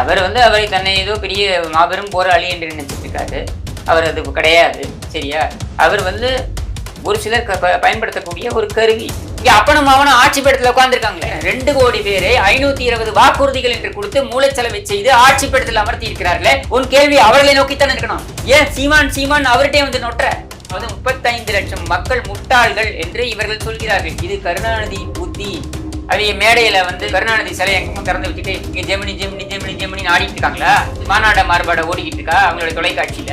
அவர் வந்து அவரை தன்னை ஏதோ பெரிய மாபெரும் போராளி என்று நினைச்சிட்டு இருக்காரு அவர் அது கிடையாது சரியா? அவர் வந்து ஒரு சிலர் பயன்படுத்தக்கூடிய ஒரு கருவி. இங்க அப்பனும் அவனும் ஆட்சி படத்துல உட்கார்ந்துருக்காங்களே. ரெண்டு கோடி பேரை ஐநூத்தி இருபது வாக்குறுதிகள் என்று கொடுத்து மூளைச்சலவை செய்து ஆட்சி படத்தில் அமர்த்தி இருக்கிறார்களே. உன் கேள்வி அவர்களை நோக்கித்தான் இருக்கணும். ஏன் சீமான் சீமான் அவர்கிட்டே வந்து நொற்ற அதாவது முப்பத்தைந்து லட்சம் மக்கள் முட்டாள்கள் என்று இவர்கள் சொல்கிறார்கள். இது கருணாநிதி புத்தி. அவங்க மேடையில வந்து கருணாநிதி சிலை எங்கேயும் திறந்து வச்சுட்டு இங்க ஜெமினி ஜெமினி ஜெமினி ஜெமினி ஆடிட்டு இருக்காங்களா? மாநாட மாறுபாட ஓடிக்கிட்டு இருக்கா அவங்களுடைய தொலைக்காட்சியில?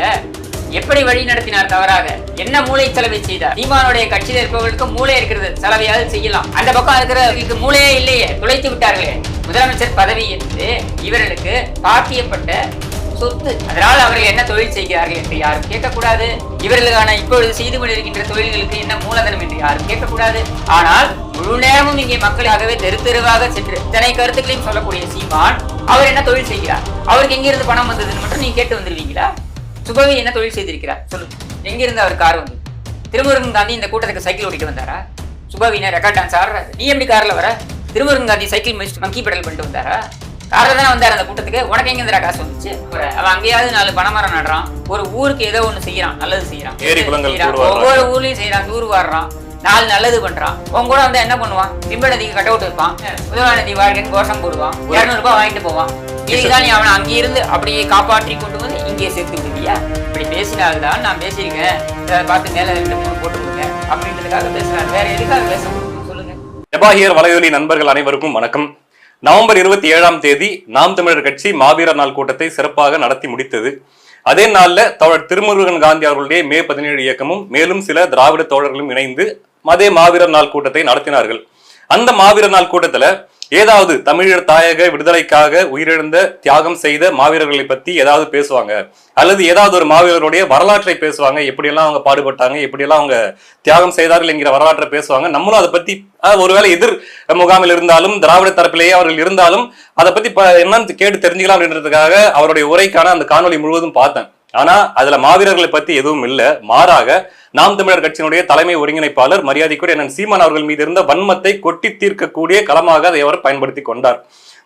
எப்படி வழி நடத்தினார் தவறாக? என்ன மூளை செலவை செய்தார்? சீமானுடைய கட்சியில் இருப்பவர்களுக்கு மூளை இருக்கிறது செலவையாவது செய்யலாம். அந்த பக்கம் இருக்கிறவர்களுக்கு மூளையே இல்லையே துளைத்து விட்டார்களே. முதலமைச்சர் பதவி இருந்து இவர்களுக்கு பாத்தியப்பட்ட சொத்து அதனால் அவர்கள் என்ன தொழில் செய்கிறார்கள் என்று யாரும் கேட்கக்கூடாது. இவர்களுக்கான இப்பொழுது செய்து கொண்டிருக்கின்ற தொழில்களுக்கு என்ன மூலதனம் என்று யாரும் கேட்கக்கூடாது. ஆனால் முழு நேரமும் இங்கே மக்களாகவே தெரு தெருவாக சென்று இத்தனை கருத்துக்களையும் சொல்லக்கூடிய சீமான் அவர் என்ன தொழில் செய்கிறார்? அவருக்கு எங்கிருந்து பணம் வந்ததுன்னு மட்டும் நீங்க கேட்டு வந்துருவீங்களா? சுபவி என்ன தொழில் செய்திருக்கிறார்? சொல்லு எங்கிருந்து அவர் கார் வந்து திருமுருகன் காந்தி இந்த கூட்டத்துக்கு சைக்கிள் ஓட்டிட்டு வந்தாரா? சுபவினா ரெக்கார்ட் டான்ஸ் ஆடுறாரு. நீ எப்படி கார்ல வர? Thirumurugan Gandhi cycle miss monkey pedal பண்ணிட்டு வந்தாரா? காரில் தானே வந்தார் அந்த கூட்டத்துக்கு. உனக்கு எங்க இந்த காசு வந்துச்சு? அவன் அங்கேயாவது நாலு பணமரம் நடுறான். ஒரு ஊருக்கு ஏதோ ஒண்ணு செய்யறான். நல்லது செய்யறான். ஒவ்வொரு ஊர்லயும் செய்யறான் தூர் வாடுறான் நாலு நல்லது பண்றான். உன் கூட வந்து என்ன பண்ணுவான்? பிம்ப நதிக்கு கட் அவுட் வைப்பான். உதவாநதி வாழ்க்கைன்னு கோஷம் போடுவான். இருநூறு ரூபாய் வாங்கிட்டு போவான். இதுதான் நீ அவனை அங்கிருந்து அப்படியே காப்பாற்றி கொண்டு வந்து இங்கே சேர்த்து விடுவியா இப்படி பேசினால்தான் நான் பேசியிருக்கேன். பார்த்து மேல ரெண்டு மூணு போட்டு கொடுங்க. அப்படின்றதுக்காக பேசுறாரு. வேற எதுக்காக பேச முடியும் சொல்லுங்க. எபாகியர் வலையொலி நண்பர்கள் அனைவருக்கும் வணக்கம். நவம்பர் இருபத்தி ஏழாம் தேதி நாம் தமிழர் கட்சி மாவீரர் நாள் கூட்டத்தை சிறப்பாக நடத்தி முடித்தது. அதே நாள்ல தோழர் திருமுருகன் காந்தி அவர்களுடைய மே பதினேழு இயக்கமும் மேலும் சில திராவிட தோழர்களும் இணைந்து அதே மாவீரர் நாள் கூட்டத்தை நடத்தினார்கள். அந்த மாவீரர் நாள் கூட்டத்துல ஏதாவது தமிழர் தாயக விடுதலைக்காக உயிரிழந்த தியாகம் செய்த மாவீரர்களை பத்தி ஏதாவது பேசுவாங்க. அல்லது ஏதாவது ஒரு மாவீரருடைய வரலாற்றை பேசுவாங்க. எப்படியெல்லாம் அவங்க பாடுபட்டாங்க எப்படியெல்லாம் அவங்க தியாகம் செய்தார்கள் என்கிற வரலாற்றை பேசுவாங்க. நம்மளும் அதை பத்தி ஒருவேளை எதிர் முகாமில் இருந்தாலும் திராவிட தரப்பிலேயே அவர்கள் இருந்தாலும் அதை பத்தி என்னன்னு கேட்டு தெரிஞ்சுக்கலாம் அப்படின்றதுக்காக அவருடைய உரைக்கான அந்த காணொலி முழுவதும் பார்த்தேன். ஆனா அதுல மாவீரர்களை பத்தி எதுவும் இல்ல. மாறாக நாம் தமிழர் கட்சியினுடைய தலைமை ஒருங்கிணைப்பாளர் மரியாதைக்குரிய அண்ணன் சீமான் அவர்கள் மீது இருந்த வன்மத்தை கொட்டி தீர்க்கக்கூடிய களமாக அதை அவர் பயன்படுத்தி கொண்டார்.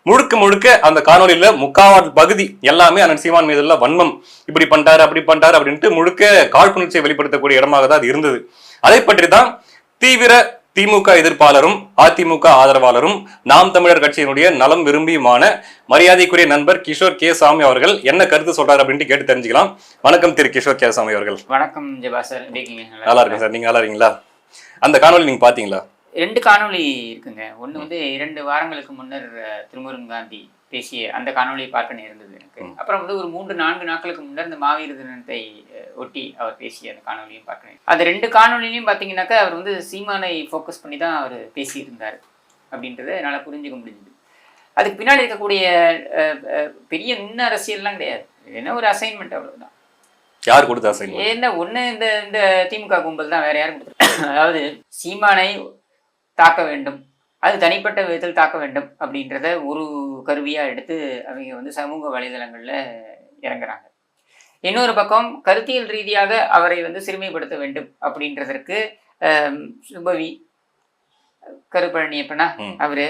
முழுக்க முழுக்க அந்த காணொலியில முக்காவால் பகுதி எல்லாமே அண்ணன் சீமான் மீது உள்ள வன்மம். இப்படி பண்ணிட்டாரு அப்படி பண்ணிட்டாரு அப்படின்ட்டு முழுக்க காழ்ப்புணர்ச்சியை வெளிப்படுத்தக்கூடிய இடமாக தான் அது இருந்தது. அதை பற்றி தான் தீவிர திமுக எதிர்ப்பாளரும் அதிமுக ஆதரவாளரும் நாம் தமிழர் கட்சியினுடைய நலம் விரும்பியுமான மரியாதைக்குரிய நண்பர் கிஷோர் கே சாமி அவர்கள் என்ன கருத்து சொல்றாரு அப்படின்ட்டு கேட்டு தெரிஞ்சுக்கலாம். வணக்கம் திரு கிஷோர் கே சாமி அவர்கள். வணக்கம் ஜெபா சார். நல்லா இருக்கேன் சார். நீங்க நல்லா இருக்கீங்களா? அந்த காணொலி நீங்க பாத்தீங்களா ரெண்டு காணொளி இருக்குங்க. ஒன்று வந்து இரண்டு வாரங்களுக்கு முன்னர் திருமுருகன் காந்தி பேசிய அந்த காணொளியை பார்க்க நேர்ந்தது எனக்கு. அப்புறம் வந்து ஒரு மூன்று நான்கு நாட்களுக்கு முன்னர் இந்த மாவீர தினத்தை ஒட்டி அவர் பேசிய அந்த காணொளியும் பார்க்க நேர்ந்தது. அந்த ரெண்டு காணொளிலையும் பார்த்தீங்கன்னாக்கா அவர் வந்து சீமானை ஃபோக்கஸ் பண்ணி தான் அவர் பேசியிருந்தார் அப்படின்றத என்னால் புரிஞ்சுக்க முடிஞ்சுது. அதுக்கு பின்னாடி இருக்கக்கூடிய பெரிய நுண்ண அரசியல்லாம் கிடையாது. என்ன ஒரு அசைன்மெண்ட் அவ்வளவுதான். யார் கொடுத்தா சார் என்ன ஒண்ணு இந்த இந்த திமுக கும்பல் தான் வேற யாரும் கொடுத்துருக்காங்க அதாவது சீமானை தாக்க வேண்டும். அது தனிப்பட்ட விதத்தில் தாக்க வேண்டும் அப்படின்றத ஒரு கருவியா எடுத்து அவங்க வந்து சமூக வலைதளங்கள்ல இறங்குறாங்க. இன்னொரு பக்கம் கருத்தியல் ரீதியாக அவரை வந்து சிறுமைப்படுத்த வேண்டும் அப்படின்றதற்கு சுபவி கருப்பழனியப்பனா. அவரு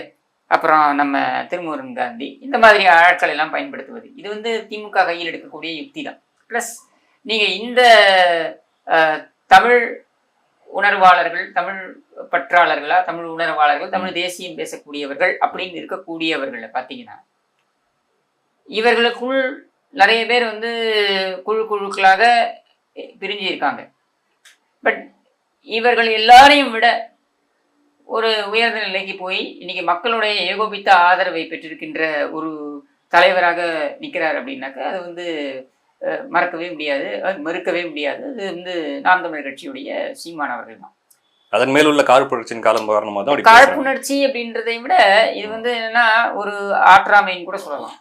அப்புறம் நம்ம திருமுருகன் காந்தி இந்த மாதிரி ஆட்கள் எல்லாம் பயன்படுத்துவது. இது வந்து திமுக கையில் எடுக்கக்கூடிய யுக்தி தான். ப்ளஸ் நீங்க இந்த தமிழ் உணர்வாளர்கள் தமிழ் பற்றாளர்களா தமிழ் உணர்வாளர்கள் தமிழ் தேசியம் பேசக்கூடியவர்கள் அப்படின்னு இருக்கக்கூடியவர்களை பார்த்தீங்கன்னா இவர்களுக்குள் நிறைய பேர் வந்து குழு குழுக்களாக பிரிஞ்சு இருக்காங்க பட் இவர்கள் எல்லாரையும் விட ஒரு உயர்ந்த நிலைக்கு போய் இன்னைக்கு மக்களுடைய ஏகோபித்த ஆதரவை பெற்றிருக்கின்ற ஒரு தலைவராக நிற்கிறார் அப்படின்னாக்கா அது வந்து மறக்கவே முடியாது அது மறுக்கவே முடியாது. அது வந்து நாம் தமிழர் கட்சியுடைய சீமான் அவர்கள் தான். அதன் மேல் உள்ள காழ்ப்புணர்ச்சியின் காலம் காரணமா தான். காழ்ப்புணர்ச்சி அப்படின்றதை விட இது வந்து என்னன்னா ஒரு ஆற்றாமைன்னு கூட சொல்லலாம்.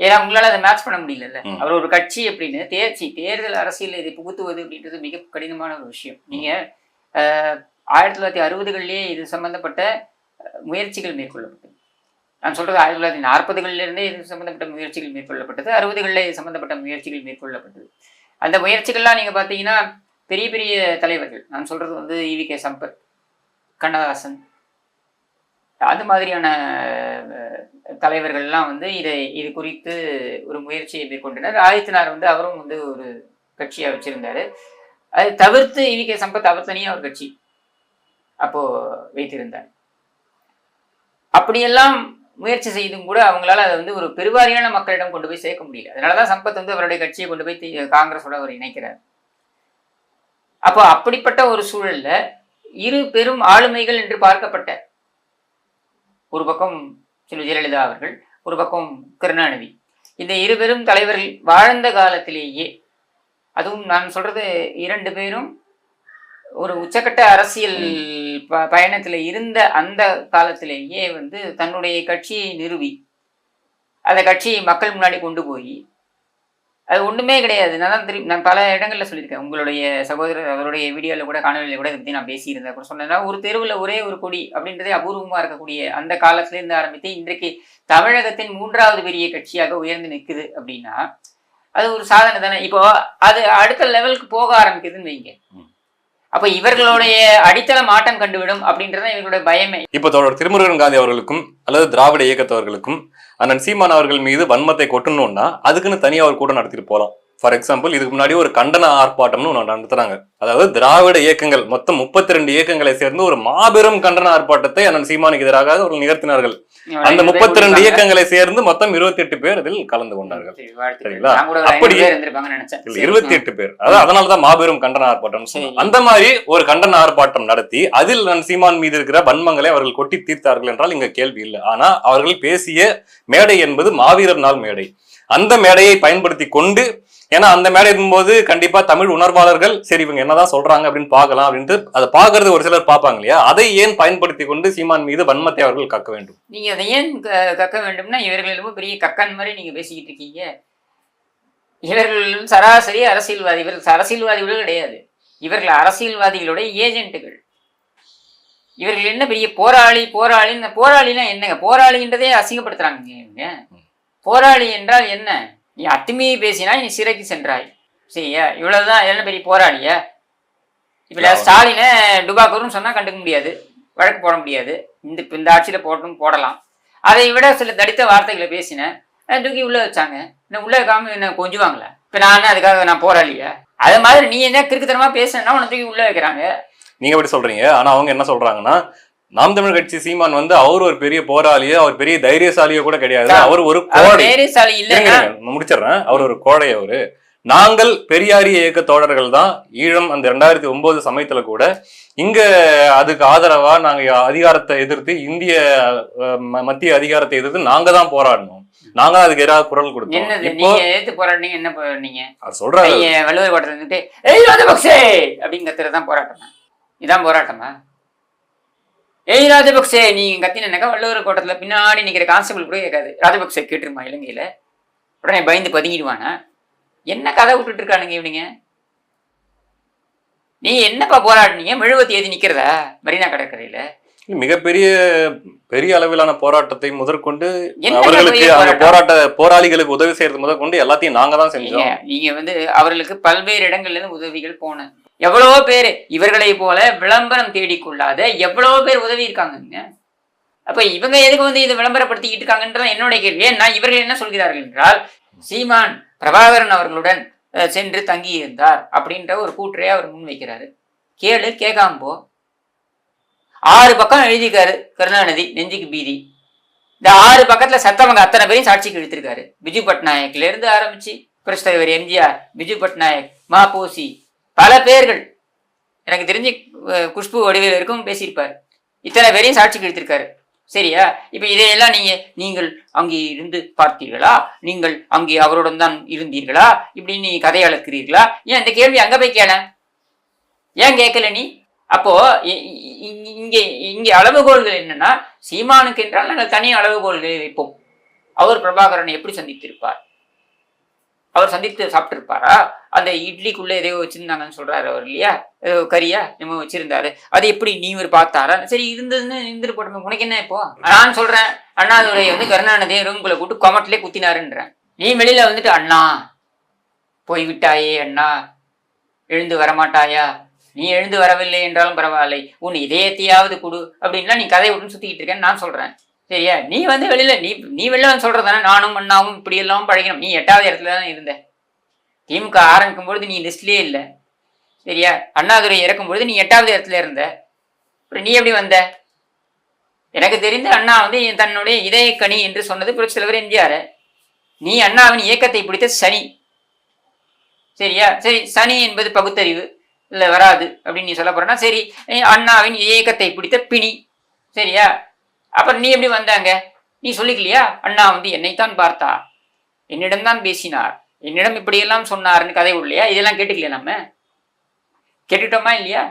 ஏன்னா உங்களால அதை மேட்ச் பண்ண முடியலல்ல. ம். அவர் ஒரு கட்சி அப்படின்னு தேர்ச்சி தேர்தல் அரசியல் இதை புகுத்துவது அப்படின்றது மிக கடினமான ஒரு விஷயம். நீங்க ஆயிரத்தி தொள்ளாயிரத்தி அறுபதுகளிலேயே இது சம்பந்தப்பட்ட முயற்சிகள் மேற்கொள்ளப்பட்டது. நான் சொல்றது ஆயிரத்தி தொள்ளாயிரத்தி நாற்பதுகளில இருந்தே இது சம்பந்தப்பட்ட முயற்சிகள் மேற்கொள்ளப்பட்டது. அறுபதுகளில் இது சம்பந்தப்பட்ட முயற்சிகள் மேற்கொள்ளப்பட்டது. அந்த முயற்சிகள்லாம் நீங்க பார்த்தீங்கன்னா பெரிய பெரிய தலைவர்கள். நான் சொல்றது வந்து இவி கே சம்பத் கண்ணதாசன். அது மாதிரியான தலைவர்கள்லாம் வந்து இதை இது குறித்து ஒரு முயற்சியை மேற்கொண்டனர். ஆதித்யநாத் வந்து அவரும் வந்து ஒரு கட்சியா வச்சிருந்தாரு. அதை தவிர்த்து இவிகே சம்பத் அவர் தனியாக ஒரு கட்சி அப்போ வைத்திருந்தார். அப்படியெல்லாம் முயற்சி செய்தும் கூட அவங்களால அதை வந்து ஒரு பெருவாரியான மக்களிடம் கொண்டு போய் சேர்க்க முடியல. அதனாலதான் சம்பத் வந்து அவருடைய கட்சியை கொண்டு போய் காங்கிரஸோட அவர் இணைக்கிறார். அப்போ அப்படிப்பட்ட ஒரு சூழல்ல இரு பெரும் ஆளுமைகள் என்று பார்க்கப்பட்ட ஒரு பக்கம் செல்வி ஜெயலலிதா அவர்கள் ஒரு பக்கம் கருணாநிதி. இந்த இருபெரும் தலைவர்கள் வாழ்ந்த காலத்திலேயே அதுவும் நான் சொல்றது இரண்டு பேரும் ஒரு உச்சக்கட்ட அரசியல் ப பயணத்தில் இருந்த அந்த காலத்திலேயே வந்து தன்னுடைய கட்சியை நிறுவி அந்த கட்சியை மக்கள் முன்னாடி கொண்டு போய் அது ஒன்றுமே கிடையாது. நான் தான் திரும்பி நான் பல இடங்களில் சொல்லியிருக்கேன். உங்களுடைய சகோதரர் அவருடைய வீடியோவில் கூட காணொலியில் கூட இதை பற்றி நான் பேசியிருந்தேன். கூட சொன்னேன்னா ஒரு தெருவில் ஒரே ஒரு கொடி அப்படின்றதே அபூர்வமாக இருக்கக்கூடிய அந்த காலத்திலேருந்து ஆரம்பித்து இன்றைக்கு தமிழகத்தின் மூன்றாவது பெரிய கட்சியாக உயர்ந்து நிற்குது அப்படின்னா அது ஒரு சாதனை தானே இப்போ அது அடுத்த லெவலுக்கு போக ஆரம்பிக்குதுன்னு வைங்க. அப்ப இவர்களுடைய அடித்தளம் ஆட்டம் கண்டுவிடும் அப்படின்றத இவர்களுடைய பயமே. இப்ப தோழர் திருமுருகன் காந்தி அவர்களுக்கும் அல்லது திராவிட இயக்கத்தவர்களுக்கும் அண்ணன் சீமான் அவர்கள் மீது வன்மத்தை கொட்டணும்னா அதுக்குன்னு தனியாக ஒரு கூட்டம் நடத்திட்டு போகலாம் ஃபார் எக்ஸாம்பிள் இதுக்கு முன்னாடி ஒரு கண்டன ஆர்ப்பாட்டம்னு ஒன்று நடத்துறாங்க. அதாவது திராவிட இயக்கங்கள் மொத்தம் முப்பத்தி ரெண்டு இயக்கங்களை சேர்ந்து ஒரு மாபெரும் கண்டன ஆர்ப்பாட்டத்தை அண்ணன் சீமானுக்கு எதிராக அவர்கள் நிகழ்த்தினார்கள். அந்த முப்பத்தி ரெண்டு இயக்கங்களை சேர்ந்து மொத்தம் இருபத்தி எட்டு பேர் இதில் கலந்து கொண்டார்கள். சரிங்களா? அப்படி- இருபத்தி எட்டு பேர். அதாவது அதனாலதான் மாபெரும் கண்டன ஆர்ப்பாட்டம். அந்த மாதிரி ஒரு கண்டன ஆர்ப்பாட்டம் நடத்தி அதில் நான் சீமான் மீது இருக்கிற வன்மங்களை அவர்கள் கொட்டி தீர்த்தார்கள் என்றால் இங்க கேள்வி இல்லை. ஆனா அவர்கள் பேசிய மேடை என்பது மாவீரர் நாள் மேடை. அந்த மேடையை பயன்படுத்தி கொண்டு ஏன்னா அந்த மேடை போது கண்டிப்பா தமிழ் உணர்வாளர்கள் சரி இவங்க என்னதான் சொல்றாங்க அப்படின்னு பார்க்கலாம் அப்படின்ட்டு அதை பாக்குறது ஒரு சிலர் பார்ப்பாங்க இல்லையா? அதை ஏன் பயன்படுத்தி கொண்டு சீமான் மீது வன்மத்தை அவர்கள் கக்க வேண்டும்? நீங்க அதை ஏன் கக்க வேண்டும்னா இவர்கள் ரொம்ப பெரிய கக்கன் மாதிரி நீங்க பேசிக்கிட்டு இருக்கீங்க. இவர்கள் சராசரி அரசியல்வாதி இவர்கள் அரசியல்வாதிகளும் கிடையாது. இவர்கள் அரசியல்வாதிகளுடைய ஏஜென்ட்டுகள். இவர்கள் என்ன பெரிய போராளி போராளி இந்த போராளினா என்னங்க? போராளின்றதே அசிங்கப்படுத்துறாங்க இவங்க போராளி என்றால் என்ன? நீ அத்துமீறி பேசினா நீ சிறைக்கு சென்றாய். சரியா? இவ்வளவுதான் என்ன பெரிய போராளியா? இப்ப ஸ்டாலினை டுபாக்கூர்னு சொன்னா கண்டுக்க முடியாது. வழக்கு போட முடியாது. இந்த இந்த ஆட்சியில போடணும் போடலாம். அதை விட சில தடித்த வார்த்தைகளை பேசினேன். தூக்கி உள்ள வச்சாங்க. என்ன உள்ள வைக்காம என்ன கொஞ்சுவாங்களா? இப்ப நான் அதுக்காக நான் போராளியா? அது மாதிரி நீ என்ன கிறுக்குத்தனமா பேசுனா உன்னை தூக்கி உள்ள வைக்கிறாங்க. நீங்க எப்படி சொல்றீங்க? ஆனா அவங்க என்ன சொல்றாங்கன்னா நாம் தமிழ் கட்சி சீமான் வந்து அவர் ஒரு பெரிய போராளியோ அவர் பெரிய தைரியசாலியோ கூட கிடையாது. அவர் ஒரு கோடை முடிச்சிடுறேன். அவர் ஒரு கோடை அவரு. நாங்கள் பெரியாரிய இயக்க தோழர்கள் தான். ஈழம் அந்த ரெண்டாயிரத்தி ஒன்பது சமயத்துல கூட இங்க அதுக்கு ஆதரவா நாங்க அதிகாரத்தை எதிர்த்து இந்திய மத்திய அதிகாரத்தை எதிர்த்து நாங்க தான் போராடணும். நாங்க தான் அதுக்கு எதிராக குரல் கொடுத்தோம். நீங்க எதிர்த்து போராடினீங்க என்ன போராடினீங்க? ஐய, வள்ளுவர் கோட்டத்தில் இருந்துட்டு அப்படின்னு கத்துறதுதான் போராட்டமா? இதான் போராட்டமா? ஏய் ராஜபக்சே நீங்க கத்தினக்கா வள்ளுவர் கோட்டத்துல பின்னாடி நிக்கிற கான்ஸ்டபிள் கூட கேட்காது. ராஜபக்சே கேட்டுருமா இலங்கையில? உடனே பயந்து பதுங்கிடுவானா? என்ன கதை விட்டுட்டு இருக்கானுங்க இவனுங்க? நீ என்னப்பா போராடினீங்க? மெழுவத்தி ஏதி நிக்கிறதா? மரீனா கடற்கரையில? மிகப்பெரிய பெரிய அளவிலான போராட்டத்தை முதற்கொண்டு அவர்களுக்கு அந்த? போராட்ட போராளிகளுக்கு உதவி செய்யறது முதற்கொண்டு எல்லாத்தையும் நாங்க தான் செஞ்சோம். நீங்க நீங்க வந்து அவர்களுக்கு பல்வேறு இடங்கள்ல இருந்து உதவிகள் போன எவ்வளவோ பேர் இவர்களை போல விளம்பரம் தேடிக்கொள்ளாத எவ்வளவோ பேர் உதவி இருக்காங்கங்க. அப்ப இவங்க எதுக்கு வந்து இதை விளம்பரப்படுத்திக்கிட்டு இருக்காங்கன்றதான் என்னுடைய கேள்வி. ஏன்னா இவர்கள் என்ன சொல்கிறார்கள் என்றால் சீமான் பிரபாகரன் அவர்களுடன் சென்று தங்கி இருந்தார் அப்படின்ற ஒரு கூற்றையே அவர் முன்வைக்கிறாரு. கேளு கேட்காம போ. ஆறு பக்கம் எழுதியிருக்காரு கருணாநிதி நெஞ்சுக்கு பீதி. இந்த ஆறு பக்கத்துல சத்தவங்க அத்தனை பேரையும் சாட்சிக்கு இழுத்திருக்காரு. பிஜு பட்நாயக்ல இருந்து ஆரம்பிச்சு கிறிஸ்தவர் எம்ஜிஆர் பிஜு பட்நாயக் மாபோசி பல பேர்கள் எனக்கு தெரிஞ்சு குஷ்பு வடிவேல் இருக்கும் பேசியிருப்பார். இத்தனை பேரையும் சாட்சிக்கு இழுத்திருக்காரு சரியா? இப்ப இதையெல்லாம் நீங்க நீங்கள் அங்கே இருந்து பார்த்தீர்களா? நீங்கள் அங்கே அவருடன் தான் இருந்தீர்களா? இப்படின்னு நீ கதை அளக்கிறீர்களா? ஏன் இந்த கேள்வி அங்க போய் கேள? ஏன் கேட்கல நீ? அப்போ இ- இங்கே இங்கே அளவுகோல்கள் என்னன்னா சீமானுக்கு என்றால் நாங்கள் தனி அளவுகோல்களை வைப்போம். அவர் பிரபாகரனை எப்படி சந்தித்திருப்பார்? அவர் சந்தித்து சாப்பிட்டுருப்பாரா? அந்த இட்லிக்குள்ள எதையோ வச்சிருந்தாங்கன்னு சொல்றாரு அவர் இல்லையா? ஏதோ கறியா? நம்ம வச்சிருந்தாரு. அது எப்படி நீ ஒரு பார்த்தாரா? சரி இருந்ததுன்னு இருந்துட்டு போட்டோம் உனக்கு என்ன இப்போ? நான் சொல்றேன். அண்ணாதுரை வந்து கருணாநிதியை ரூம்குள்ள கூட்டு கொமட்டிலே குத்தினாருன்றேன். நீ வெளியில வந்துட்டு அண்ணா போய் விட்டாயே அண்ணா. எழுந்து வரமாட்டாயா? நீ எழுந்து வரவில்லை என்றாலும் பரவாயில்லை. உன் இதயத்தையாவது கொடு. அப்படின்லாம் நீ கதை விட்டுன்னு சுத்திக்கிட்டு இருக்கேன்னு நான் சொல்றேன். சரியா நீ வந்து வெளியில நீ நீ வெளில வந்து சொல்றதானே நானும் அண்ணாவும் இப்படி எல்லாம் பழகினோம் நீ எட்டாவது இடத்துல தான் இருந்த. திமுக ஆரம்பிக்கும் பொழுது நீ லிஸ்ட்லயே இல்லை. சரியா? அண்ணாதுரை இறக்கும் பொழுது நீ எட்டாவது இடத்துல இருந்த. அப்புறம் நீ எப்படி வந்த? எனக்கு தெரிந்து அண்ணா வந்து தன்னுடைய தன்னுடைய இதயக்கனி என்று சொன்னது புரட்சி தலைவர் எம்ஜிஆர். நீ அண்ணாவின் இயக்கத்தை பிடித்த சனி. சரியா? சரி சனி என்பது பகுத்தறிவு. இல்லை வராது அப்படின்னு நீ சொல்ல போறேன்னா சரி அண்ணாவின் இயக்கத்தை பிடித்த பிணி. சரியா? அப்புறம் நீ எப்படி வந்தாங்க? நீ சொல்லிக்கலையா? அண்ணா வந்து என்னைத்தான் பார்த்தா. என்னிடம்தான் பேசினார். என்னிடம் இப்படியெல்லாம் சொன்னார்னு கதை இல்லையா இதெல்லாம் கேட்டுக்கலையா நம்ம? கேட்டுட்டோமா இல்லையா?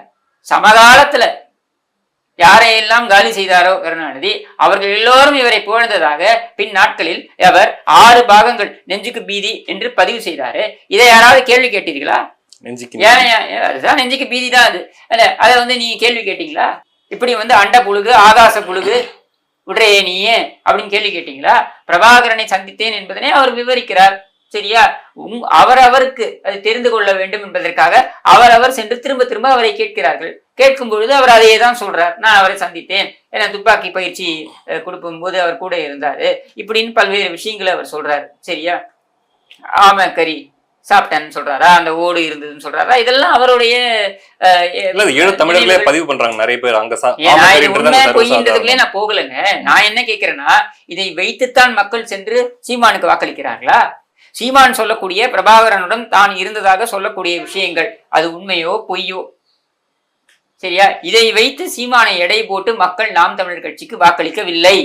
சமகாலத்துல யாரையெல்லாம் காலி செய்தாரோ கருணாநிதி அவர்கள் எல்லோரும் இவரை புகழ்ந்ததாக பின் நாட்களில் அவர் ஆறு பாகங்கள் நெஞ்சுக்கு பீதி என்று பதிவு செய்தாரு. இதை யாராவது கேள்வி கேட்டீர்களா? நெஞ்சுக்கு ஏன் அதுதான் நெஞ்சுக்கு பீதி தான் அது அதை வந்து நீங்க கேள்வி கேட்டீங்களா? இப்படி வந்து அண்ட புழுகு ஆகாச புழுகு விடுறையே நீயே அப்படின்னு கேள்வி கேட்டீங்களா? பிரபாகரனை சந்தித்தேன் என்பதனை அவர் விவரிக்கிறார். சரியா? உங் அவரவருக்கு அது தெரிந்து கொள்ள வேண்டும் என்பதற்காக அவரவர் சென்று திரும்ப திரும்ப அவரை கேட்கிறார்கள். கேட்கும் பொழுது அவர் அதையே தான் சொல்றார். நான் அவரை சந்தித்தேன். ஏன்னா துப்பாக்கி பயிற்சி கொடுக்கும் போது அவர் கூட இருந்தாரு. இப்படின்னு பல்வேறு விஷயங்களை அவர் சொல்றாரு. சரியா? ஆமா கரி. சாப்பிட்டேன்னு சொல்றாரா? அந்த ஓடு இருந்ததுன்னு சொல்றாரா? இதெல்லாம் அவருடைய ஈழத் தமிழர்களே பதிவு பண்றாங்க. நிறைய பேர் அங்க உண்மை பொய்ன்றதுக்குள்ளே. நான் போகலைங்க. நான் என்ன கேட்கிறேன்னா இதை வைத்துத்தான் மக்கள் சென்று சீமானுக்கு வாக்களிக்கிறார்களா? சீமான் சொல்லக்கூடிய பிரபாகரனுடன் தான் இருந்ததாக சொல்லக்கூடிய விஷயங்கள். அது உண்மையோ பொய்யோ? சரியா? இதை வைத்து சீமானை எடை போட்டு மக்கள் நாம் தமிழர் கட்சிக்கு வாக்களிக்கவில்லை.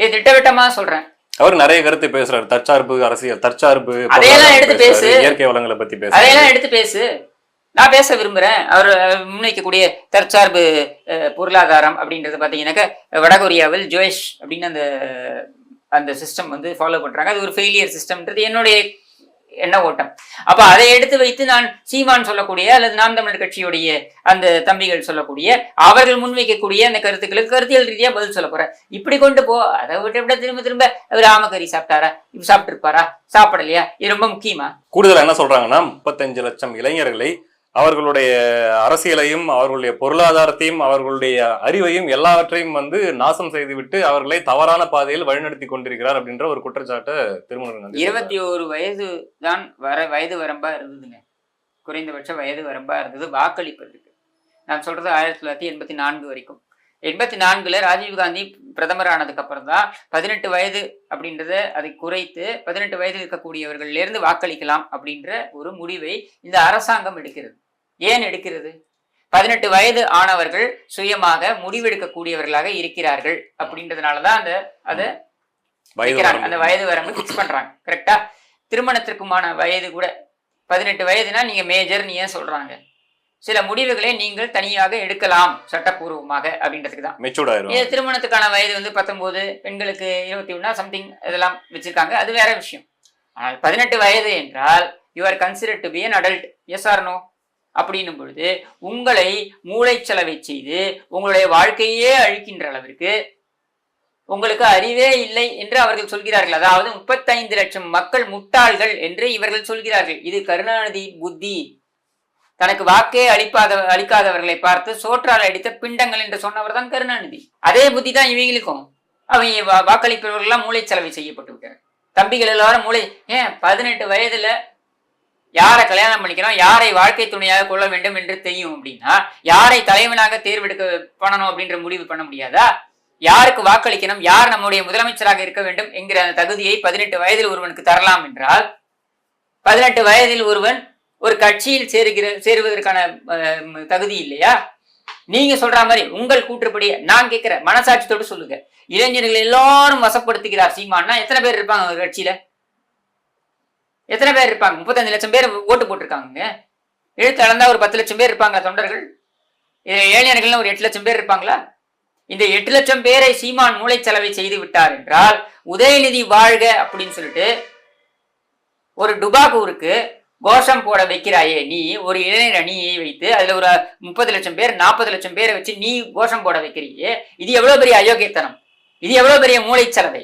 இது திட்டவட்டமா சொல்றேன். அவர் நிறைய கருத்து பேசுறாரு. தற்சார்பு அரசியல் தற்சார்பு அதையெல்லாம் எடுத்து பேசு. இயற்கை வளங்களை பத்தி பேசுறாரு. அதையெல்லாம் எடுத்து பேசு. நான் பேச விரும்புறேன். அவர் முன்வைக்கக்கூடிய தற்சார்பு பொருளாதாரம் அப்படின்றது பார்த்தீங்கன்னாக்கா வடகொரியாவில் ஜோயிஷ் அப்படின்னு அந்த அந்த சிஸ்டம் வந்து ஃபாலோ பண்றாங்க. அது ஒரு ஃபெயிலியர் சிஸ்டம்ன்றது என்னுடைய எண்ண ஓட்டம்? அப்ப அதை எடுத்து வைத்து நான் சீமான் சொல்லக்கூடிய அல்லது நாம் தமிழர் கட்சியுடைய அந்த தம்பிகள் சொல்லக்கூடிய அவர்கள் முன்வைக்கக்கூடிய அந்த கருத்துக்களுக்கு கருத்தியல் ரீதியா பதில் சொல்ல போறேன். இப்படி கொண்டு போ அதை விட்டு விட திரும்ப திரும்ப ராமகரி ஆமக்கறி சாப்பிட்டாரா? இப்ப சாப்பிட்டு இருப்பாரா சாப்பிடலையா? இது ரொம்ப முக்கியமா? கூடுதலா என்ன சொல்றாங்கன்னா முப்பத்தஞ்சு லட்சம் இளைஞர்களை அவர்களுடைய அரசியலையும் அவர்களுடைய பொருளாதாரத்தையும் அவர்களுடைய அறிவையும் எல்லாவற்றையும் வந்து நாசம் செய்துவிட்டு அவர்களை தவறான பாதையில் வழிநடத்தி கொண்டிருக்கிறார் அப்படின்ற ஒரு குற்றச்சாட்டை திருமணம் இருபத்தி ஒரு வயது தான் வர வயது வரம்பா இருந்ததுங்க. குறைந்தபட்ச வயது வரம்பா இருந்தது வாக்களிப்பதற்கு. நான் சொல்றது ஆயிரத்தி தொள்ளாயிரத்தி எண்பத்தி நான்கு வரைக்கும். எண்பத்தி நான்குல ராஜீவ்காந்தி பிரதமர் ஆனதுக்கு அப்புறம் தான் பதினெட்டு வயது அப்படின்றத அதை குறைத்து பதினெட்டு வயதில் இருக்கக்கூடியவர்கள்ல இருந்து வாக்களிக்கலாம் அப்படின்ற ஒரு முடிவை இந்த அரசாங்கம் எடுக்கிறது. ஏன் எடுக்கிறது? பதினெட்டு வயது ஆனவர்கள் சுயமாக முடிவெடுக்கக்கூடியவர்களாக இருக்கிறார்கள் அப்படின்றதுனாலதான் அந்த அதை அந்த. வயது வரம்பு ஃபிக்ஸ் பண்றாங்க. கரெக்டா திருமணத்திற்குமான வயது கூட பதினெட்டு வயதுனா நீங்க மேஜர் நீ ஏன் சொல்றாங்க? சில முடிவுகளை நீங்கள் தனியாக எடுக்கலாம் சட்டப்பூர்வமாக அப்படின்றதுக்கு தான். மெச்சூர்ட் ஆயிரும். திருமணத்துக்கான வயது வந்து பத்தொன்பது பெண்களுக்கு இருபத்தி ஒன்னா சம்திங் இதெல்லாம் வச்சிருக்காங்க. அது வேற விஷயம். ஆனால் பதினெட்டு வயது என்றால் you are consider to be an adult yes or no அப்படின்னும் பொழுது உங்களை மூளைச்சலவை செய்து உங்களுடைய வாழ்க்கையே அழிக்கின்ற அளவிற்கு உங்களுக்கு அறிவே இல்லை என்று அவர்கள் சொல்கிறார்கள். அதாவது முப்பத்தைந்து லட்சம் மக்கள் முட்டாள்கள் என்று இவர்கள் சொல்கிறார்கள். இது கருணாநிதி புத்தி. தனக்கு வாக்கே அளிப்பாத அளிக்காதவர்களை பார்த்து சோற்றால் அடித்த பிண்டங்கள் என்று சொன்னவர் தான் கருணாநிதி. அதே புத்தி தான் இவங்களுக்கும். அவங்க வா- வாக்களிப்பவர்கள்லாம் செலவை செய்யப்பட்டு விட்டார் தம்பிகள் எல்லாரும் மூளை ஏன் பதினெட்டு வயதுல யாரை கல்யாணம் பண்ணிக்கிறோம் யாரை வாழ்க்கை துணையாக கொள்ள வேண்டும் என்று தெரியும் அப்படின்னா யாரை தலைவனாக தேர்வெடுக்க பண்ணணும் அப்படின்ற முடிவு பண்ண முடியாதா? யாருக்கு வாக்களிக்கணும் யார் நம்முடைய முதலமைச்சராக இருக்க வேண்டும் என்கிற அந்த தகுதியை பதினெட்டு வயதில் ஒருவனுக்கு தரலாம் என்றால் பதினெட்டு வயதில் ஒருவன் ஒரு கட்சியில் சேருகிற சேருவதற்கான தகுதி இல்லையா? நீங்க சொல்ற மாதிரி உங்கள் கூற்றுப்படி நான் கேட்கிறேன் மனசாட்சியோடு சொல்லுங்க. இளைஞர்கள் எல்லாரும் வசப்படுத்துகிறார் சீமான்னா எத்தனை பேர் இருப்பாங்க ஒரு கட்சியில? எத்தனை பேர் இருப்பாங்க? முப்பத்தஞ்சு லட்சம் பேர் ஓட்டு போட்டிருக்காங்க எழுத்து அளந்தா ஒரு பத்து லட்சம் பேர் இருப்பாங்க தொண்டர்கள். இது ஒரு எட்டு லட்சம் பேர் இருப்பாங்களா? இந்த எட்டு லட்சம் பேரை சீமான் மூளைச்சலவை செய்து விட்டார் என்றால் உதயநிதி வாழ்க அப்படின்னு சொல்லிட்டு ஒரு டுபாகூருக்கு கோஷம் போட வைக்கிறாயே நீ ஒரு இளைஞர் அணியை வைத்து அதுல ஒரு முப்பது லட்சம் பேர் நாற்பது லட்சம் பேரை வச்சு நீ கோஷம் போட வைக்கிறியே இது எவ்வளவு பெரிய அயோக்கியத்தனம்? இது எவ்வளவு பெரிய மூளைச்சலவை?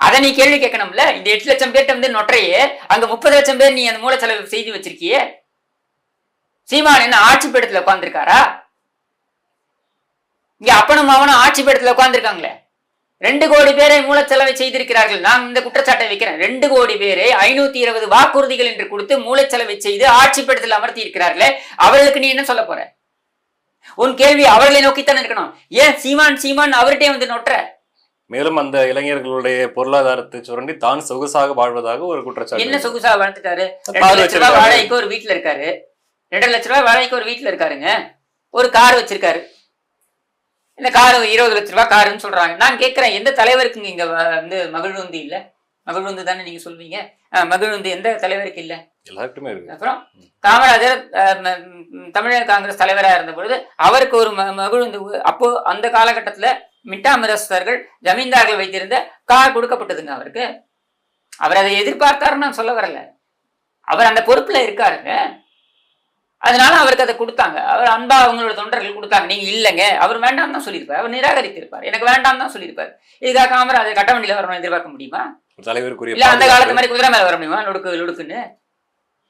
அதை நீ கேள்வி கேட்கணும்ல? இந்த எட்டு லட்சம் பேர்கிட்ட வந்து நொற்றையே அங்க முப்பது லட்சம் பேர் நீ அந்த மூளைச்சலவை செய்து வச்சிருக்கியே? சீமான் என்ன ஆட்சி பீடத்துல உட்காந்துருக்காரா இங்க அப்பனும் அவனும் ஆட்சி பீடத்துல உட்காந்துருக்காங்களே ரெண்டு கோடி பேரை மூலச்செலவை செய்திருக்கிறார்கள். நான் இந்த குற்றச்சாட்டை வைக்கிறேன். ரெண்டு கோடி பேரை ஐநூத்தி இருபது வாக்குறுதிகள் என்று கொடுத்து மூலச்செலவை செய்து ஆட்சி பீடத்தில் அமர்த்தி இருக்கிறார்களே அவர்களுக்கு நீ என்ன சொல்ல போற? உன் கேள்வி அவர்களை நோக்கித்தானே இருக்கணும். ஏன் சீமான் சீமான் அவர்கிட்டே வந்து நொட்டுற? மேலும் அந்த இளைஞர்களுடைய பொருளாதாரத்தை சுரண்டி தான் சொகுசாக வாழ்வதாக ஒரு என்ன குற்றச்சாட்டு சொகுசா வளர்த்துட்டாரு ரெண்டு கார் லட்ச ரூபாய். வாடகைக்கு ஒரு வீட்டுல இருக்காரு. ரெண்டு லட்ச ரூபாய் வாடகைக்கு ஒரு வீட்டுல இருக்காருங்க. ஒரு கார் வச்சிருக்காரு. இந்த கார் இருபது லட்ச ரூபாய் காருன்னு சொல்றாங்க. நான் கேட்கிறேன் எந்த தலைவருக்குங்க இங்க வந்து மகிழ்வுந்து இல்ல? மகிழ்வுந்து தானே நீங்க சொல்வீங்க? மகிழ்வுந்து எந்த தலைவருக்கு இல்ல? எல்லாருக்குமே இருக்கு. அப்புறம் காமராஜர் தமிழக காங்கிரஸ் தலைவராக இருந்த பொழுது அவருக்கு ஒரு ம- மகிழுந்து உ- அப்போ அந்த காலகட்டத்துல மிட்டாமிரஸ்தர்கள் ஜமீன்தார்கள் வைத்திருந்த கார் கொடுக்கப்பட்டதுங்க அவருக்கு. அவர் அதை எதிர்பார்த்தாருன்னு நான் சொல்ல வரல. அவர் அந்த பொறுப்புல இருக்காருங்க. அதனால அவருக்கு அதை கொடுத்தாங்க. அவர் அன்பா அவங்களோட தொண்டர்கள் கொடுத்தாங்க. நீங்க இல்லைங்க. அவர் வேண்டாம் தான் சொல்லியிருப்பார். அவர் நிராகரித்திருப்பார். எனக்கு வேண்டாம் தான் சொல்லியிருப்பார். இதுக்காக காமராஜர் கட்ட வண்டியில வரணும் எதிர்பார்க்க முடியுமா? தலைவருக்குரிய இல்ல அந்த. காலத்து மாதிரி குதிரை மேல வர முடியுமா? லுடுக்கு லுடுக்குன்னு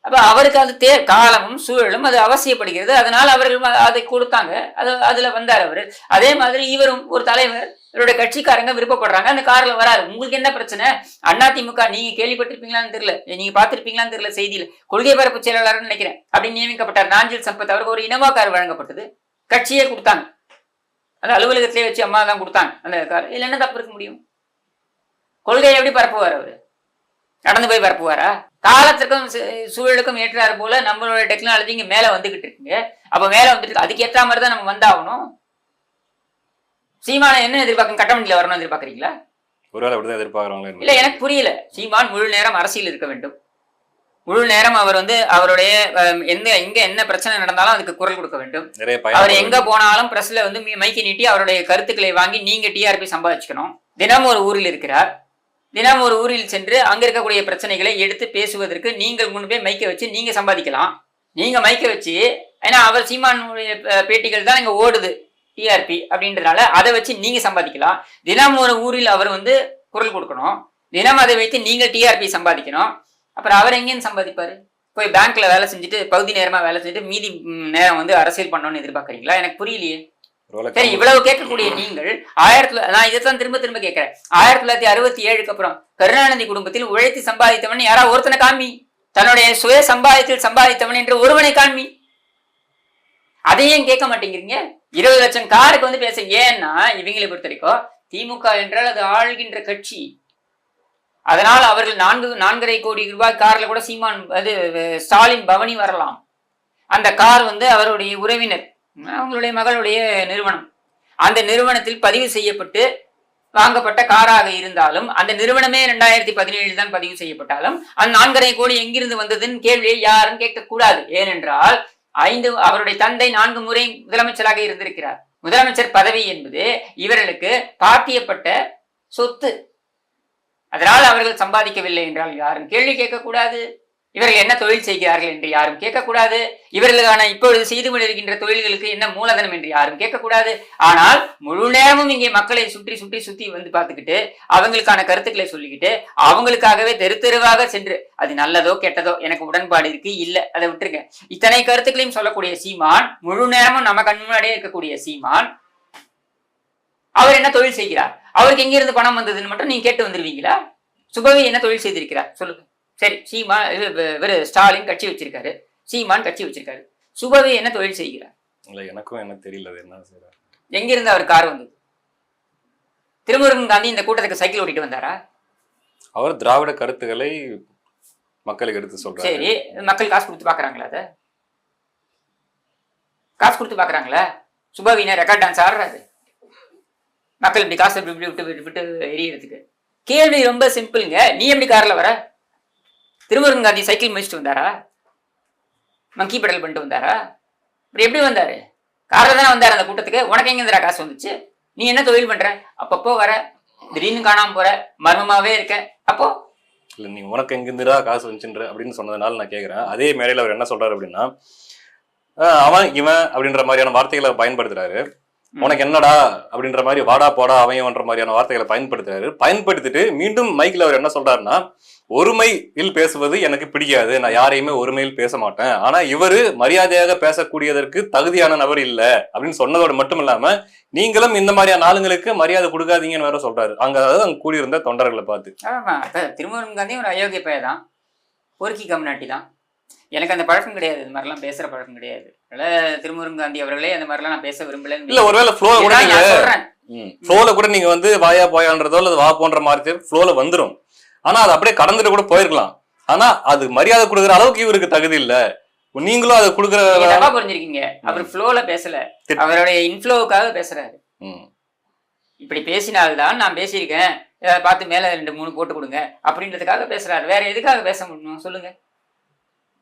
அப்போ அவருக்கு அது தே காலமும் சூழலும் அது அவசியப்படுகிறது. அதனால் அவர்கள் அதை கொடுத்தாங்க. அது அதில் வந்தார் அவர். அதே மாதிரி இவரும் ஒரு தலைவர் இவருடைய கட்சிக்காரங்க விருப்பப்படுறாங்க. அந்த காரில் வராரு. உங்களுக்கு என்ன பிரச்சனை? அதிமுக நீங்கள் கேள்விப்பட்டிருப்பீங்களான்னு தெரியல. நீங்கள் பார்த்துருப்பீங்களான்னு தெரியல செய்தியில். கொள்கை பரப்பு செயலாளர்னு நினைக்கிறேன். அப்படின்னு நியமிக்கப்பட்டார். நாஞ்சில் சம்பத் அவருக்கு ஒரு இனோவா கார் வழங்கப்பட்டது. கட்சியே கொடுத்தாங்க. அந்த அலுவலகத்திலே வச்சு அம்மா தான் கொடுத்தாங்க. அந்த கார் இதில் என்ன தப்பு இருக்க முடியும்? கொள்கையை எப்படி பரப்புவார் அவர்? நடந்து போய் பரப்புவாரா? காலத்திற்கும் சூழலுக்கும் ஏற்றாறு போல நம்மளோட டெக்னாலஜி இங்க மேல வந்துகிட்டு இருக்குங்க அப்ப மேல வந்துட்டு. அதுக்கு ஏற்ற மாதிரி தான் நம்ம வந்தாகணும். சீமான என்ன எதிர்பார்க்க கட்டமண்டியில வரணும் எதிர்பார்க்கறீங்களா? ஒருவேளை அப்படிதான் எதிர்பார்க்கறாங்களோ இல்ல எனக்கு புரியல. சீமான் முழு நேரம் அரசியல் இருக்க வேண்டும். முழு நேரம் அவர் வந்து அவருடைய எந்த எங்க என்ன பிரச்சனை நடந்தாலும் அதுக்கு குரல் கொடுக்க வேண்டும். அவர் எங்க போனாலும் பிரஸ்ல வந்து மைக்கை நீட்டி அவருடைய கருத்துக்களை வாங்கி நீங்க டிஆர்பி சம்பாதிச்சுக்கணும். தினம் ஒரு ஊரில் இருக்கிறார். தினம் ஒரு ஊரில் சென்று அங்க இருக்கக்கூடிய பிரச்சனைகளை எடுத்து பேசுவதற்கு நீங்கள் முன்பே மைக்க வச்சு நீங்க சம்பாதிக்கலாம். நீங்க மைக்க வச்சு ஏன்னா அவர் சீமானுடைய பேட்டிகள் தான் இங்க ஓடுது டிஆர்பி அப்படின்றதுனால அதை வச்சு நீங்க சம்பாதிக்கலாம். தினம் ஒரு ஊரில் அவர் வந்து குரல் கொடுக்கணும். தினம் அதை வைத்து நீங்கள் டிஆர்பி சம்பாதிக்கணும். அப்புறம் அவர் எங்கேன்னு சம்பாதிப்பாரு? போய் பேங்க்ல வேலை செஞ்சுட்டு பகுதி நேரமா வேலை செஞ்சுட்டு மீதி நேரம் வந்து அரசியல் பண்ணணும்னு எதிர்பார்க்குறீங்களா? எனக்கு புரியலையே. சரி இவ்வளவு கேட்கக்கூடிய நீங்கள் ஆயிரத்தி நான் இதைத்தான் திரும்ப திரும்ப கேட்கிறேன். ஆயிரத்தி தொள்ளாயிரத்தி அறுபத்தி ஏழுக்கு அப்புறம் கருணாநிதி குடும்பத்தில் உழைத்து சம்பாதித்தவன் யாரா? ஒருத்தனை காமி தன்னுடைய சுய சம்பாதித்தில் சம்பாதித்தவன் என்று ஒருவனை காமி அதையும் கேட்க மாட்டேங்கிறீங்க? இருபது லட்சம் காருக்கு வந்து பேச ஏன்னா இவங்களை பொறுத்த வரைக்கும் திமுக என்றால் அது ஆள்கின்ற கட்சி. அதனால் அவர்கள் நான்கு நான்கரை கோடி ரூபாய் கார்ல கூட சீமான் அது ஸ்டாலின் பவனி வரலாம். அந்த கார் வந்து அவருடைய உறவினர். அவங்களுடைய மகளுடைய நிறுவனம். அந்த நிறுவனத்தில் பதிவு செய்யப்பட்டு வாங்கப்பட்ட காராக இருந்தாலும் அந்த நிறுவனமே ரெண்டாயிரத்தி பதினேழில் தான் பதிவு செய்யப்பட்டாலும் அந்த நான்கரை கோடி எங்கிருந்து வந்ததுன்னு கேள்வியை யாரும் கேட்கக்கூடாது. ஏனென்றால் ஐந்து அவருடைய தந்தை நான்கு முறை முதலமைச்சராக இருந்திருக்கிறார். முதலமைச்சர் பதவி என்பது இவர்களுக்கு பாட்டியப்பட்ட சொத்து. அதனால் அவர்கள் சம்பாதிக்கவில்லை என்றால் யாரும் கேள்வி கேட்கக்கூடாது. இவர்கள் என்ன தொழில் செய்கிறார்கள் என்று யாரும் கேட்கக்கூடாது. இவர்களுக்கான இப்பொழுது செய்து கொண்டிருக்கின்ற தொழில்களுக்கு என்ன மூலதனம் என்று யாரும் கேட்கக்கூடாது. ஆனால் முழு நேரமும் இங்கே மக்களை சுற்றி சுற்றி சுத்தி வந்து பார்த்துக்கிட்டு அவங்களுக்கான கருத்துக்களை சொல்லிக்கிட்டு அவங்களுக்காகவே தெரு தெருவாக சென்று அது நல்லதோ கெட்டதோ எனக்கு உடன்பாடு இருக்கு இல்லை அதை விட்டுருங்க. இத்தனை கருத்துக்களையும் சொல்லக்கூடிய சீமான் முழு நேரமும் நம்ம கண் முன்னாடியே இருக்கக்கூடிய சீமான் அவர் என்ன தொழில் செய்கிறார்? அவருக்கு எங்கிருந்து பணம் வந்ததுன்னு மட்டும் நீங்க கேட்டு வந்துருவீங்களா? சுபவி என்ன தொழில் செய்திருக்கிறார்? சொல்லுங்க. சரி சீமான் இது வேறு ஸ்டாலின் கட்சி வச்சிருக்காரு. சீமான் கட்சி வச்சிருக்காரு. சுபவி என்ன தொழில் செய்கிறார்? இல்ல எனக்கும் என்ன தெரியல என்ன செய்யறாரு எங்கிருந்து அவர் கார் வந்தது? திருமுருகன் காந்தி இந்த கூட்டத்துக்கு சைக்கிள் ஓட்டிட்டு வந்தாரா? அவர் திராவிட கருத்துக்களை மக்களுக்கு எடுத்து சொல்றாரு. சரி மக்கள் காசு கொடுத்து பாக்குறாங்களா அத? காசு கொடுத்து பாக்குறாங்களா சுபவீன ரெக்கார்ட் டான்ஸ் ஆடுறாரு. மக்கள் இப்படி காசு இப்படி விட்டு விட்டு எரியறதுக்கு கேள்வி ரொம்ப சிம்பிளுங்க நீ எப்படி கார்ல வர? திருமுருகன் காந்தி சைக்கிள் மிதிச்சிட்டு வந்தாரா? மங்கி பெடல் பண்ணிட்டு வந்தாரா? இப்படி எப்படி வந்தாரு? கார்ல தானே வந்தாரு அந்த கூட்டத்துக்கு. உனக்கு எங்க இருந்துடா காசு வந்துச்சு? நீ என்ன தொழில் பண்ற? அப்பப்போ வர. திடீர்னு காணாம போற. மர்மமாவே இருக்க. அப்போ? இல்ல நீ உனக்கு எங்கிருந்துடா காசு வந்துச்சுன்ற அப்படின்னு சொன்னதுனால நான் கேக்குறேன். அதே மேடையில அவர் என்ன சொல்றாரு அப்படின்னா ஆஹ் அவன் இவன் அப்படின்ற மாதிரியான வார்த்தைகளை பயன்படுத்துறாரு. உனக்கு என்னடா அப்படின்ற மாதிரி வாடா போடா அவயவன்ற மாதிரியான வார்த்தைகளை பயன்படுத்துறாரு. பயன்படுத்திட்டு மீண்டும் மைக்ல அவர் என்ன சொல்றாருன்னா ஒருமையில் பேசுவது எனக்கு பிடிக்காது. நான் யாரையுமே ஒருமையில் பேச மாட்டேன். ஆனா இவரு மரியாதையாக பேசக்கூடியதற்கு தகுதியான நபர் இல்ல அப்படின்னு சொன்னதோடு மட்டும் இல்லாம நீங்களும் இந்த மாதிரியான ஆளுங்களுக்கு மரியாதை கொடுக்காதீங்கன்னு வேற சொல்றாரு. அங்க அதாவது அங்க கூடியிருந்த தொண்டர்களை பார்த்து. திருமுருகன் காந்தி ஒரு அயோக்கிய பையன் தான். பொறுக்கி கம்நாட்டி தான். எனக்கு அந்த பழக்கம் கிடையாது. இது மாதிரிலாம் பேசுற பழக்கம் கிடையாது. அதனால திருமுருகன் காந்தி அவர்களே அந்த மாதிரிலாம் நான் பேச விரும்பலன்னு இல்ல ஒருவேளை ஃப்ளோ கூட நீங்க சொல்றேன். ஃப்ளோல கூட நீங்க வந்து வாயா போயான்றதோ அல்லது வா போன்ற மாதிரி ஃப்ளோல வந்துரும். ஆனா அது அப்படியே கடந்துட்டு கூட போயிருக்கலாம். ஆனா அது மரியாதை கொடுக்குற அளவுக்கு இவருக்கு தகுதி இல்ல. நீங்களும் அதை கொடுக்குற தப்பா புரிஞ்சிருக்கீங்க. அவர் ஃப்ளோல பேசல. அவருடைய இன்ஃப்ளோவுக்காக பேசுறாரு. இப்படி பேசினால்தான் நான் பேசியிருக்கேன். பார்த்து மேல ரெண்டு மூணு போட்டு கொடுங்க. அப்படின்றதுக்காக பேசுறாரு. வேற எதுக்காக பேச முடியும்? சொல்லுங்க.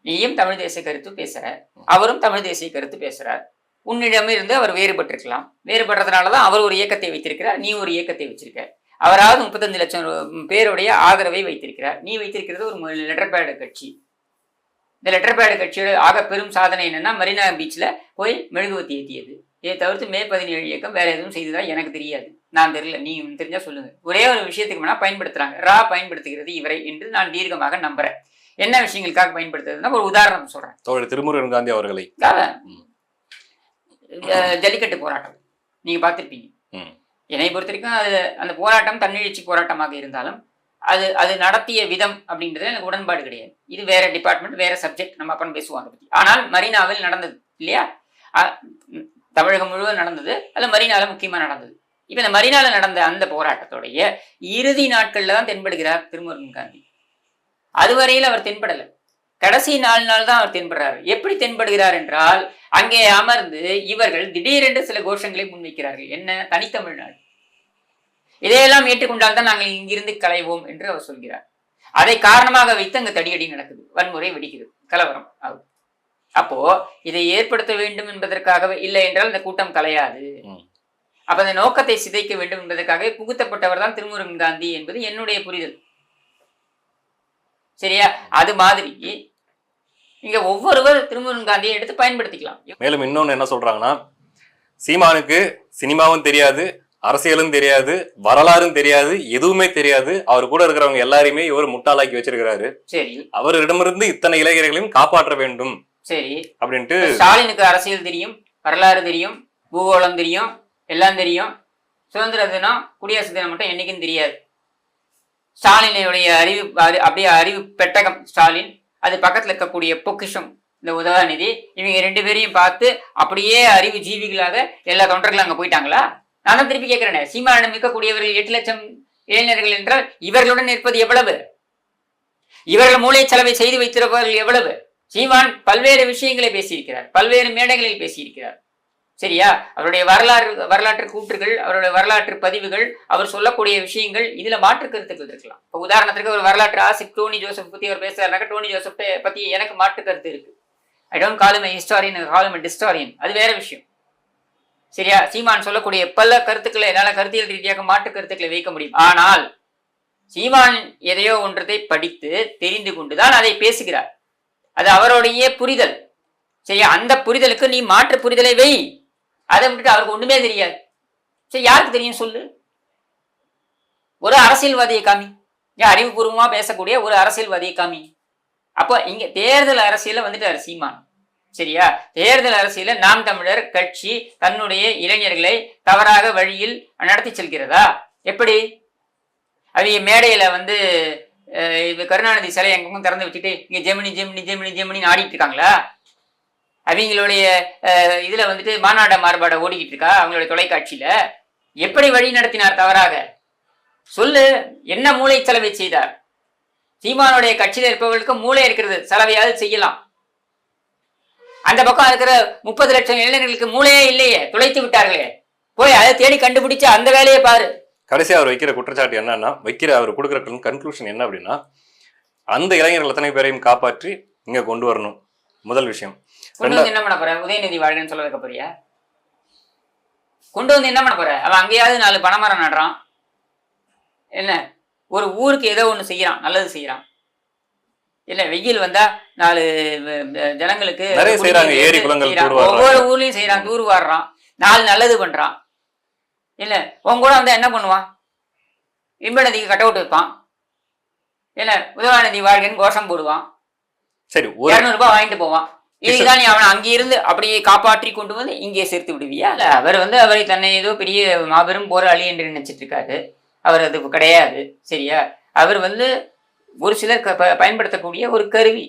நீயும் தமிழ் தேசிய கருத்து பேசுற. அவரும் தமிழ் தேசிய கருத்து பேசுறார். உன்னிடமிருந்து அவர் வேறுபட்டிருக்கலாம். வேறுபட்டதுனாலதான் அவர் ஒரு இயக்கத்தை வைத்திருக்கிறார். நீ ஒரு இயக்கத்தை வச்சிருக்க. அவராவது முப்பத்தஞ்சு லட்சம் பேருடைய ஆதரவை வைத்திருக்கிறார். நீ வைத்திருக்கிறது ஒரு லெட்டர் பேடு கட்சி. இந்த லெட்டர் பேடு கட்சியோட ஆக பெரும் சாதனை என்னன்னா மரீனா பீச்ல போய் மெழுகுவத்தி ஏற்றியது இதை தவிர்த்து மே பதினேழு இயக்கம் வேற எதுவும் செய்ததா எனக்கு தெரியாது. நான் தெரியல. நீ தெரிஞ்சா சொல்லுங்க. ஒரே ஒரு விஷயத்துக்கு வேணா பயன்படுத்துறாங்க. ரா பயன்படுத்துகிறது இவரை என்று நான் தீர்க்கமாக நம்புறேன். என்ன விஷயங்களுக்காக பயன்படுத்துறதுன்னா ஒரு உதாரணம் சொல்றேன். தோழர் திருமுருகன் காந்தி அவர்களை. ஜல்லிக்கட்டு போராட்டம். நீங்க பார்த்திருப்பீங்க. என்னை பொறுத்த வரைக்கும் அது அந்த போராட்டம் தன்னெழுச்சி போராட்டமாக இருந்தாலும் அது அது நடத்திய விதம் அப்படின்றது எனக்கு உடன்பாடு கிடையாது. இது வேற டிபார்ட்மெண்ட் வேற சப்ஜெக்ட் நம்ம அப்புறம் பேசுவோம் அதை பத்தி. ஆனால் மரீனாவில் நடந்தது இல்லையா? தமிழகம் முழுவதும் நடந்தது. அது மரீனால முக்கியமா நடந்தது. இப்போ இந்த மரீனால நடந்த அந்த போராட்டத்துடைய இறுதி நாட்கள்ல தான் தென்படுகிறார் திருமுருகன் காந்தி. அதுவரையில் அவர் தென்படல. கடைசி நாலு நாள் தான் அவர் தென்படுறார். எப்படி தென்படுகிறார் என்றால் அங்கே அமர்ந்து இவர்கள் திடீரென்று சில கோஷங்களை முன்வைக்கிறார்கள். என்ன? தனித்தமிழ்நாடு இதையெல்லாம் ஏற்றுக்கொண்டால் தான் நாங்கள் இங்கிருந்து களைவோம் என்று அவர் சொல்கிறார். அதை காரணமாக வைத்து அங்கு தடியடி நடக்குது. வன்முறை வெடிக்கிறது. கலவரம். ஆகுது அப்போ இதை ஏற்படுத்த வேண்டும் என்பதற்காகவே இல்லை என்றால் இந்த கூட்டம் கலையாது. அப்ப அந்த நோக்கத்தை சிதைக்க வேண்டும் என்பதற்காக புகுத்தப்பட்டவர் தான் திருமுருகன் காந்தி என்பது என்னுடைய புரிதல். சரியா? அது மாதிரி இங்க ஒவ்வொருவர் திருமுருகன் காந்தியை எடுத்து பயன்படுத்திக்கலாம். மேலும் இன்னொன்னு என்ன சொல்றாங்கன்னா சீமானுக்கு சினிமாவும் தெரியாது அரசியலும் தெரியாது வரலாறும் தெரியாது எதுவுமே தெரியாது. அவர் கூட இருக்கிறவங்க எல்லாரையுமே இவர் முட்டாளாக்கி வச்சிருக்கிறாரு. சரி. அவரிடமிருந்து இத்தனை இளைஞர்களையும் காப்பாற்ற வேண்டும். சரி. அப்படின்ட்டு ஸ்டாலினுக்கு அரசியல் தெரியும் வரலாறு தெரியும் பூகோளம் தெரியும் எல்லாம் தெரியும். சுதந்திர தினம் குடியரசு தினம் மட்டும் என்னைக்கும் தெரியாது. ஸ்டாலினுடைய அறிவு அறி- அப்படியே அறிவு பெட்டகம் ஸ்டாலின். அது பக்கத்துல இருக்கக்கூடிய பொக்கிஷம் இந்த உதயநிதி இவங்க ரெண்டு பேரையும் பார்த்து அப்படியே அறிவு ஜீவிகளாக எல்லா தொண்டர்களும் அங்க போயிட்டாங்களா? நான் திருப்பி கேட்கிறேனே சீமானம் இருக்கக்கூடியவர்கள் எட்டு லட்சம் இளைஞர்கள் என்றால் இவர்களுடன் இருப்பது எவ்வளவு? இவர்கள் மூளை செலவை செய்து வைத்திருப்பவர்கள் எவ்வளவு? சீமான் பல்வேறு விஷயங்களை பேசியிருக்கிறார் பல்வேறு மேடைகளில் பேசியிருக்கிறார். சரியா? அவருடைய வரலாறு வரலாற்று கூற்றுகள் அவருடைய வரலாற்று பதிவுகள் அவர் சொல்லக்கூடிய விஷயங்கள் இதுல மாற்று கருத்துக்கள் இருக்கலாம். இப்போ உதாரணத்துக்கு ஒரு வரலாற்று ஆசிப் டோனி ஜோசப் பத்தி அவர் பேசுறாருனாக்க டோனி ஜோசப் பத்தி எனக்கு மாற்று கருத்து இருக்கு. ஐ டோன்ட் கால் ஹிஸ்டாரியன் கால் டிஸ்டாரியன் அது வேற விஷயம். சரியா? சீமான் சொல்லக்கூடிய பல கருத்துக்களை என்னால் கருத்தியல் ரீதியாக மாற்று கருத்துக்களை வைக்க முடியும். ஆனால் சீமான் எதையோ ஒன்றத்தை படித்து தெரிந்து கொண்டுதான் அதை பேசுகிறார். அது அவருடைய புரிதல். சரியா? அந்த புரிதலுக்கு நீ மாற்று புரிதலை வை. அதை விட்டுட்டு அவருக்கு ஒண்ணுமே தெரியாது. சரி யாருக்கு தெரியும் சொல்லு? ஒரு அரசியல்வாதியை காமி. ஏன் அறிவுபூர்வமா பேசக்கூடிய ஒரு அரசியல்வாதியை காமி. அப்போ இங்க தேர்தல் அரசியல வந்துட்டாரு சீமான். சரியா? தேர்தல் அரசியல நாம் தமிழர் கட்சி தன்னுடைய இளைஞர்களை தவறாக வழியில் நடத்தி செல்கிறதா? எப்படி? அவங்க மேடையில வந்து இது கருணாநிதி சிலை எங்கெங்கும் திறந்து வச்சுட்டு இங்க ஜெமினி ஜெமினி ஜெமினி ஜெமினின்னு ஆடிட்டு இருக்காங்களா? அவங்களுடைய இதுல வந்துட்டு மாநாட மாறுபாட ஓடிக்கிட்டு இருக்கா அவங்களுடைய தொலைக்காட்சியில? எப்படி வழி நடத்தினார் தவறாக? சொல்லு என்ன மூளை செலவை செய்தார்? சீமானுடைய கட்சியில இருப்பவர்களுக்கு மூளை இருக்கிறது செலவையாவது செய்யலாம். அந்த பக்கம் இருக்கிற முப்பது லட்சம் இளைஞர்களுக்கு மூளையே இல்லையே துளைத்து விட்டார்களே. போய் அதை தேடி கண்டுபிடிச்சு அந்த வேலையை பாரு. கடைசியா அவர் வைக்கிற குற்றச்சாட்டு என்னன்னா வைக்கிற அவர் கொடுக்குற கன்க்ளூஷன் என்ன அப்படின்னா அந்த இளைஞர்கள் அத்தனை பேரையும் காப்பாற்றி இங்க கொண்டு வரணும். முதல் விஷயம். என்ன பண்ண போற? உதயநிதி வாழ்கன்னு சொல்ல வைக்க போறியா? கொண்டு வந்து என்ன பண்ண போற? அவன் அங்கேயாவது நாலு பனைமரம் நடுறான். என்ன? ஒரு ஊருக்கு ஏதோ ஒண்ணு செய்யறான் நல்லது செய்யறான். இல்ல வெயில் வந்தா நாலு ஜனங்களுக்கு. ஒவ்வொரு ஊர்லயும் செய்யறான் தூர் வாடுறான் நாலு நல்லது பண்றான். இல்ல உன் கூட வந்து என்ன பண்ணுவான்? இன்பநதிக்கு கட் அவுட் வைப்பான். இல்ல உதவாநதி வாழ்க்கைன்னு கோஷம் போடுவான். சரி இருநூறு ரூபாய் வாங்கிட்டு போவான். இதுதான் நீ அவனை அங்கிருந்து அப்படியே காப்பாற்றி கொண்டு வந்து இங்கே சேர்த்து விடுவியா? இல்ல அவர் வந்து அவரை தன்னை ஏதோ பெரிய மாபெரும் போராளி என்று நினைச்சிட்டு இருக்காரு. அவர் அது கிடையாது சரியா? அவர் வந்து ஒரு சிலர் ப- பயன்படுத்தக்கூடிய ஒரு கருவி.